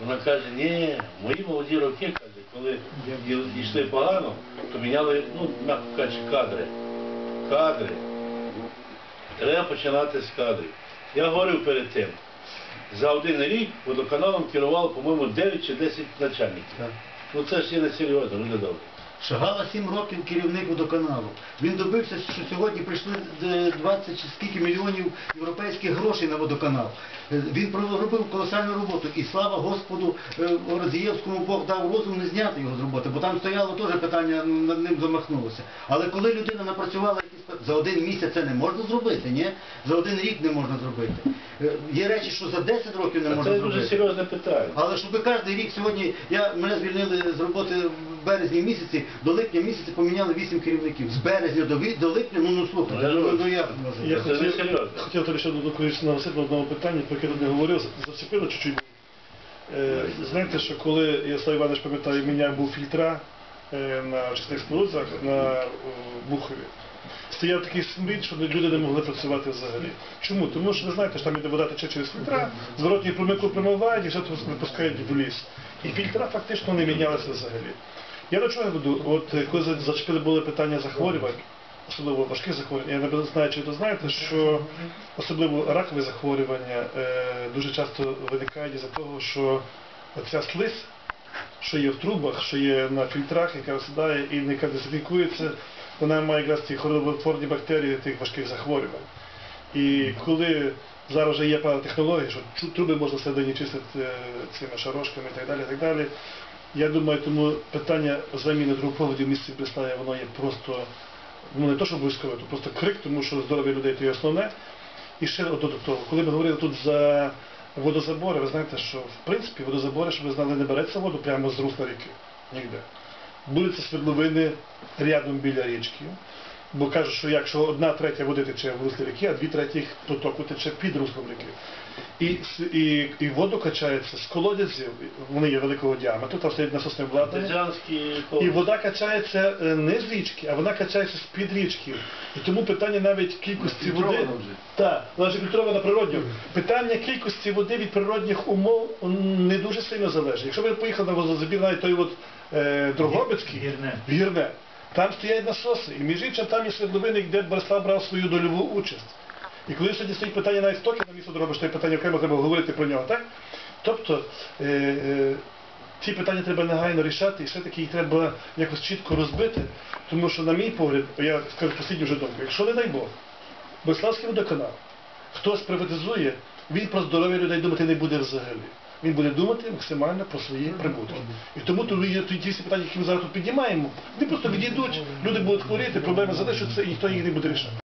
Вона каже, ні, мої молоді роки, каже, коли йшли погано, то міняли, ну, м'яко кажучи, кадри. Кадри. Треба починати з кадрів. Я говорив перед тим, за один рік водоканалом керувало, по-моєму, 9 чи 10 начальників. Ну це ж є не серйозно, люди добрі. Шагала 7 років керівник водоканалу. Він добився, що сьогодні прийшли е, 20 чи скільки мільйонів європейських грошей на водоканал. Е, Він проробив колосальну роботу. І слава Господу е, Розієвському Бог дав розум не зняти його з роботи, бо там стояло теж питання, ну, над ним замахнулося. Але коли людина напрацювала якісь за один місяць це не можна зробити, ні? За один рік не можна зробити. Е, Є речі, що за 10 років не можна це зробити. дуже серйозне питання. Але щоб кожен рік сьогодні, я, мене звільнили з роботи в березні місяці, до липня місяці поміняли вісім керівників. З березня до, до липня, ну, ну слухайте, Ну, ну, ну як Я? Це не хотів, хотів тобі ще докорити на про яке тут не говорив, зачепило чуть-чуть. Е, знаєте, що коли Ярослав Іванович пам'ятає, міняв був фільтра е, на очисних спорудах на е, Бухові. Стояв такий смрід, що люди не могли працювати взагалі. Чому? Тому що ви знаєте, що там іде вода тече через фільтра, зворотні промику промивають і все тут випускають в ліс. І фільтра фактично не мінялися взагалі. Я до чого веду? От е, коли за- зачепили були питання захворювань, особливо важких захворювань, я не знаю, чи ви знаєте, що особливо ракові захворювання е, дуже часто виникають із-за того, що ця слизь, що є в трубах, що є на фільтрах, яка осідає і не дезінфікується, вона має якраз ці хворотворні бактерії тих важких захворювань. І коли зараз вже є певна технологія, що труби можна всередині чистити е, цими шарошками і так далі, і так далі. Я думаю, тому питання заміни трубопроводів в місті Преславі, воно є просто, ну не то, що обов'язкове, то просто крик, тому що здоров'я людей то є основне. І ще от додатково, коли ми говорили тут за водозабори, ви знаєте, що в принципі водозабори, щоб ви знали, не береться воду прямо з русла ріки. Ніде. Були це свердловини рядом біля річки. Бо кажуть, що якщо одна третя води тече в руслі ріки, а дві треті потоку тече під руслом ріки. І, і, і воду качається з колодязів, вони є великого діаметру, там стоять насосне обладнання. Артезіанські І вода качається е, не з річки, а вона качається з-під річки. І тому питання навіть кількості води. Так, вона ж фільтрована природньо. Питання кількості води від природних умов не дуже сильно залежить. Якщо ви поїхали на водозабір, навіть той от е, Дрогобицький, Гірне. Гірне, там стоять насоси. І між іншим там є свердловини, де Борислав брав свою дольову участь. І коли сьогодні стоїть питання навіть стоки на місто Дрогобич, то є питання окремо треба говорити про нього, так? Тобто е, е, ці питання треба негайно рішати, і все-таки їх треба якось чітко розбити, тому що, на мій погляд, я скажу послідню вже думку, якщо не дай Бог, Бориславський водоканал, хтось приватизує, він про здоров'я людей думати не буде взагалі. Він буде думати максимально про свої прибутки. І тому ті всі питання, які ми зараз тут піднімаємо, вони просто відійдуть, люди будуть хворіти, проблеми залишаться, і ніхто їх не буде рішати.